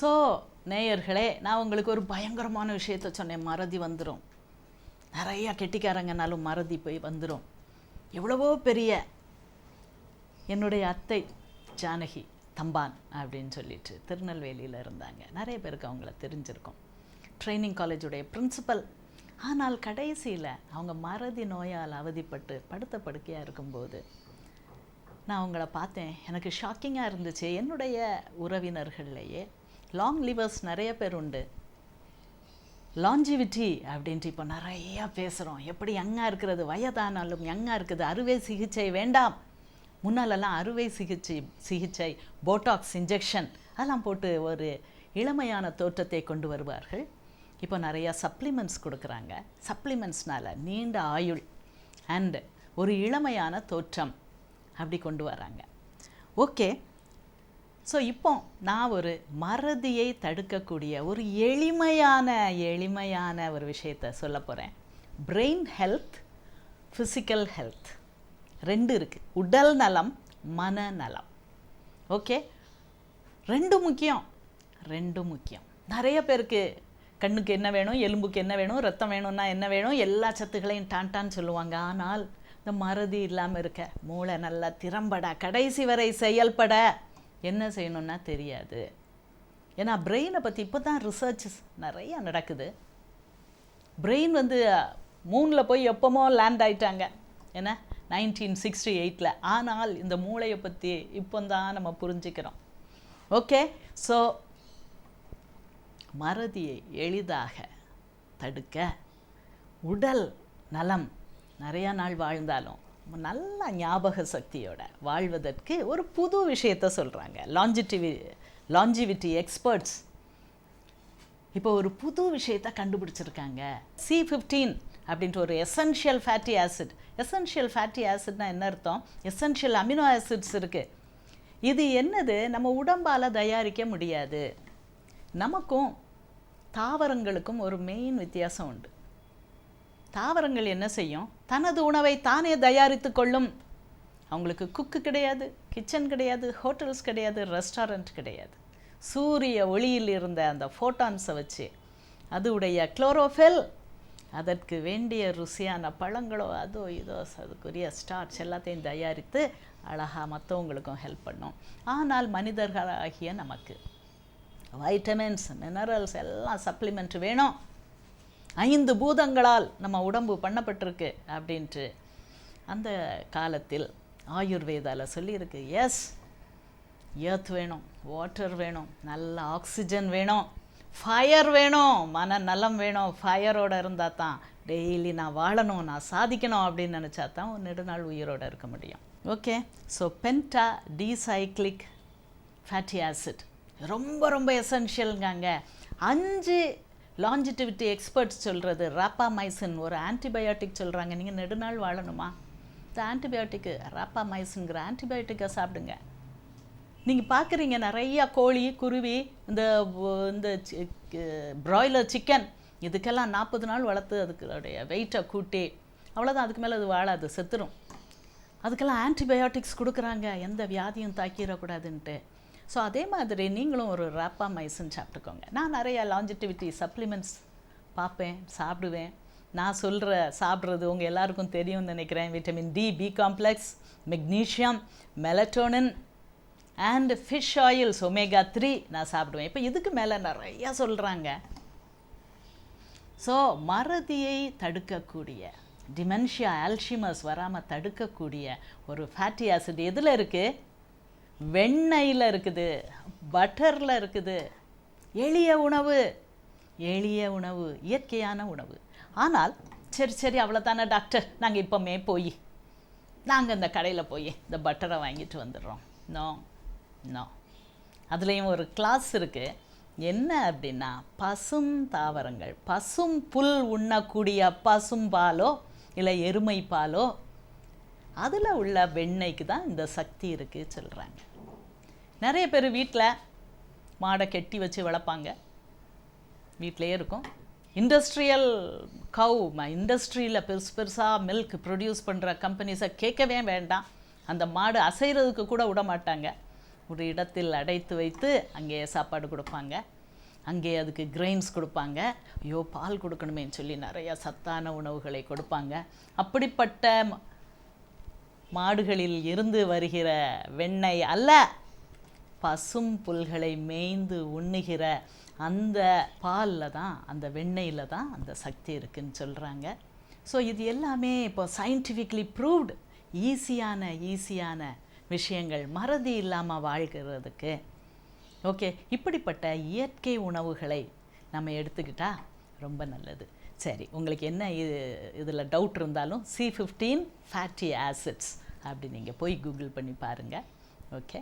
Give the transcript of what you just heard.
So நேயர்களே நான் உங்களுக்கு ஒரு பயங்கரமான விஷயத்த சொன்னேன். மறதி வந்துடும் நிறையா கெட்டிக்காரங்கனாலும் மறதி போய் வந்துடும் எவ்வளவோ பெரிய என்னுடைய அத்தை ஜானகி தம்பான் அப்படின்னு சொல்லிட்டு திருநெல்வேலியில் இருந்தாங்க. நிறைய பேருக்கு அவங்கள தெரிஞ்சிருக்கோம். ட்ரைனிங் காலேஜுடைய பிரின்சிபல் ஆனால் கடைசியில் அவங்க மறதி நோயால் அவதிப்பட்டு படுத்த படுக்கையாக இருக்கும்போது நான் அவங்கள பார்த்தேன். எனக்கு ஷாக்கிங்காக இருந்துச்சு. என்னுடைய உறவினர்கள்லையே லாங் லிவர்ஸ் நிறைய பேர் உண்டு. லாஞ்சிவிட்டி அப்படின்ட்டு இப்போ நிறையா பேசுகிறோம் எப்படி யங்காக இருக்கிறது வயதானாலும் யங்காக இருக்குது அறுவை சிகிச்சை வேண்டாம். முன்னாலெல்லாம் அறுவை சிகிச்சை சிகிச்சை போட்டாக்ஸ் இன்ஜெக்ஷன் அதெல்லாம் போட்டு ஒரு இளமையான தோற்றத்தை கொண்டு வருவார்கள். இப்போ நிறையா சப்ளிமெண்ட்ஸ் கொடுக்குறாங்க. சப்ளிமெண்ட்ஸ்னால நீண்ட ஆயுள் அண்டு ஒரு இளமையான தோற்றம் அப்படி கொண்டு வராங்க. ஓகே ஸோ இப்போ நான் ஒரு மறதியை தடுக்கக்கூடிய ஒரு எளிமையான எளிமையான ஒரு விஷயத்த சொல்ல போகிறேன் பிரெயின் ஹெல்த் ஃபிசிக்கல் ஹெல்த் ரெண்டு இருக்குது உடல் நலம் மனநலம் ஓகே ரெண்டு முக்கியம். ரெண்டு முக்கியம். நிறைய பேருக்கு கண்ணுக்கு என்ன வேணும் எலும்புக்கு என்ன வேணும் ரத்தம் வேணும்னா என்ன வேணும் எல்லா சத்துக்களையும் டான்டான்னு சொல்லுவாங்க. ஆனால் இந்த மறதி இல்லாமல் இருக்க. மூளை நல்லா திறம்பட கடைசி வரை செயல்பட. என்ன செய்யணும்னா தெரியாது. ஏன்னா பிரெயினை பற்றி இப்போ தான் ரிசர்ச்சஸ் நிறையா நடக்குது. பிரெயின் வந்து மூணில் போய் எப்போமோ லேண்ட் ஆயிட்டாங்க. என்ன? நைன்டீன் சிக்ஸ்டி எயிட்டில் ஆனால் இந்த மூளையை பற்றி இப்போ தான் நம்ம புரிஞ்சுக்கிறோம். ஓகே? ஸோ மறதியை எளிதாக தடுக்க உடல் நலம் நிறையா நாள் வாழ்ந்தாலும் நல்ல ஞாபக சக்தியோட வாழ்வதற்கு ஒரு புது விஷயத்த சொல்கிறாங்க லாஞ்சிட்டிவி லாஞ்சிவிட்டி எக்ஸ்பர்ட்ஸ் இப்போ ஒரு புது விஷயத்த கண்டுபிடிச்சிருக்காங்க. சி ஃபிஃப்டீன் அப்படின்ட்டு ஒரு essential fatty acid essential fatty ஆசிட்னா என்ன அர்த்தம்? எசென்ஷியல் அமினோ ஆசிட்ஸ் இருக்குது இது என்னது? நம்ம உடம்பால் தயாரிக்க முடியாது. நமக்கும் தாவரங்களுக்கும் ஒரு மெயின் வித்தியாசம் உண்டு. தாவரங்கள் என்ன செய்யும்? தனது உணவை தானே தயாரித்து கொள்ளும். அவங்களுக்கு குக்கு கிடையாது கிச்சன் கிடையாது ஹோட்டல்ஸ் கிடையாது ரெஸ்டாரண்ட் கிடையாது. சூரிய ஒளியில் இருந்த அந்த ஃபோட்டான்ஸை வச்சு அதுடைய குளோரோஃபெல் அதற்கு வேண்டிய ருசியான பழங்களோ அதோ இதோ அதுக்குரிய ஸ்டார்ச் எல்லாத்தையும் தயாரித்து அழகாக மற்றவங்களுக்கும் ஹெல்ப் பண்ணும். ஆனால் மனிதர்களாகிய நமக்கு வைட்டமின்ஸ் மினரல்ஸ் எல்லாம் சப்ளிமெண்ட் வேணும். ஐந்து பூதங்களால் நம்ம உடம்பு பண்ணப்பட்டிருக்கு அப்படின்ட்டு அந்த காலத்தில் ஆயுர்வேதாவில் சொல்லியிருக்கு. எஸ் எர்த் வேணும் வாட்டர் வேணும் நல்ல ஆக்சிஜன் வேணும் ஃபயர் வேணும் மன நலம் வேணும் ஃபயரோடு இருந்தால் தான் டெய்லி நான் வாழணும் நான் சாதிக்கணும் அப்படின்னு நினச்சா தான் ஒரு நெடுநாள் உயிரோடு இருக்க முடியும். Okay so pentadecylic fatty acid ரொம்ப ரொம்ப எசென்ஷியலுங்காங்க அஞ்சு லாஞ்சிட்டிவிட்டி எக்ஸ்பர்ட்ஸ் சொல்கிறது ராப்பாமைசின் ஒரு ஆன்டிபயோட்டிக் சொல்கிறாங்க நீங்கள் நெடுநாள் வாழணுமா? இந்த ஆன்டிபயோட்டிக்கு ராப்பாமைசின்கிற ஆன்டிபயோட்டிக்கை சாப்பிடுங்க. நீங்கள் பார்க்குறீங்க நிறையா கோழி குருவி இந்த இந்த ப்ராய்லர் சிக்கன் இதுக்கெல்லாம் நாற்பது நாள் வளர்த்து அதுக்குடைய வெயிட்டை கூட்டி அவ்வளோதான் அதுக்கு மேலே அது வாழாது செத்துரும். அதுக்கெல்லாம் ஆன்டிபயோட்டிக்ஸ் கொடுக்குறாங்க. எந்த வியாதியும் தாக்கிடக்கூடாதுன்ட்டு. ஸோ அதே மாதிரி நீங்களும் ஒரு ரேப்பா மைசன் சாப்பிட்டுக்கோங்க. நான் நிறைய லாஞ்சிட்டிவிட்டி சப்ளிமெண்ட்ஸ் பார்ப்பேன் சாப்பிடுவேன். நான் சொல்கிற சாப்பிட்றது உங்கள் எல்லாருக்கும் தெரியும்னு நினைக்கிறேன். Vitamin D B complex magnesium melatonin and fish oils omega three நான் சாப்பிடுவேன். இப்போ இதுக்கு மேலே நிறையா சொல்கிறாங்க ஸோ மறதியை தடுக்கக்கூடிய டிமென்ஷியா ஆல்ஷிமஸ் வராமல் தடுக்கக்கூடிய ஒரு ஃபேட்டி ஆசிட் எதில் இருக்குது வெண்ணெயில் இருக்குது பட்டரில் இருக்குது எளிய உணவு எளிய உணவு இயற்கையான உணவு. ஆனால் சரி சரி அவ்வளோதானே டாக்டர். நாங்கள் இப்போமே போய் நாங்கள் இந்த கடையில் போய் இந்த பட்டரை வாங்கிட்டு வந்துடுறோம். No no. அதுலேயும் ஒரு கிளாஸ் இருக்குது என்ன அப்படின்னா பசும் தாவரங்கள் பசும் புல் உண்ணக்கூடிய பசும் பாலோ இல்லை எருமை பாலோ அதில் உள்ள வெண்ணெய்க்கு தான் இந்த சக்தி இருக்குது சொல்கிறாங்க நிறைய பேர் வீட்டில் மாடை கெட்டி வச்சு வளர்ப்பாங்க. வீட்டிலையே இருக்கும். இண்டஸ்ட்ரியல் கவு இண்டஸ்ட்ரியில் பெருசு பெருசாக மில்க் ப்ரொடியூஸ் பண்ணுற கம்பெனிஸை கேட்கவே வேண்டாம். அந்த மாடு அசைகிறதுக்கு கூட விட மாட்டாங்க. ஒரு இடத்தில் அடைத்து வைத்து அங்கே சாப்பாடு கொடுப்பாங்க. அங்கே அதுக்கு கிரெயின்ஸ் கொடுப்பாங்க. ஐயோ பால் கொடுக்கணுமேன்னு சொல்லி நிறைய சத்தான உணவுகளை கொடுப்பாங்க. அப்படிப்பட்ட மாடுகளில் இருந்து வருகிற வெண்ணெய் அல்ல. பசும் புல்களை மேய்ந்து உண்ணுகிற அந்த பாலில் தான் அந்த வெண்ணெயில் தான் அந்த சக்தி இருக்குன்னு சொல்கிறாங்க ஸோ இது எல்லாமே இப்போ சயின்டிஃபிக்லி ப்ரூவ்டு ஈஸியான ஈஸியான விஷயங்கள். மறதி இல்லாமல் வாழ்கிறதுக்கு. ஓகே இப்படிப்பட்ட இயற்கை உணவுகளை நம்ம எடுத்துக்கிட்டால் ரொம்ப நல்லது. சரி உங்களுக்கு என்ன இது இதில் டவுட் இருந்தாலும் சி ஃபிஃப்டீன் ஃபேட்டி ஆசிட்ஸ் அப்படி நீங்கள் போய் கூகுள் பண்ணி பாருங்கள் ஓகே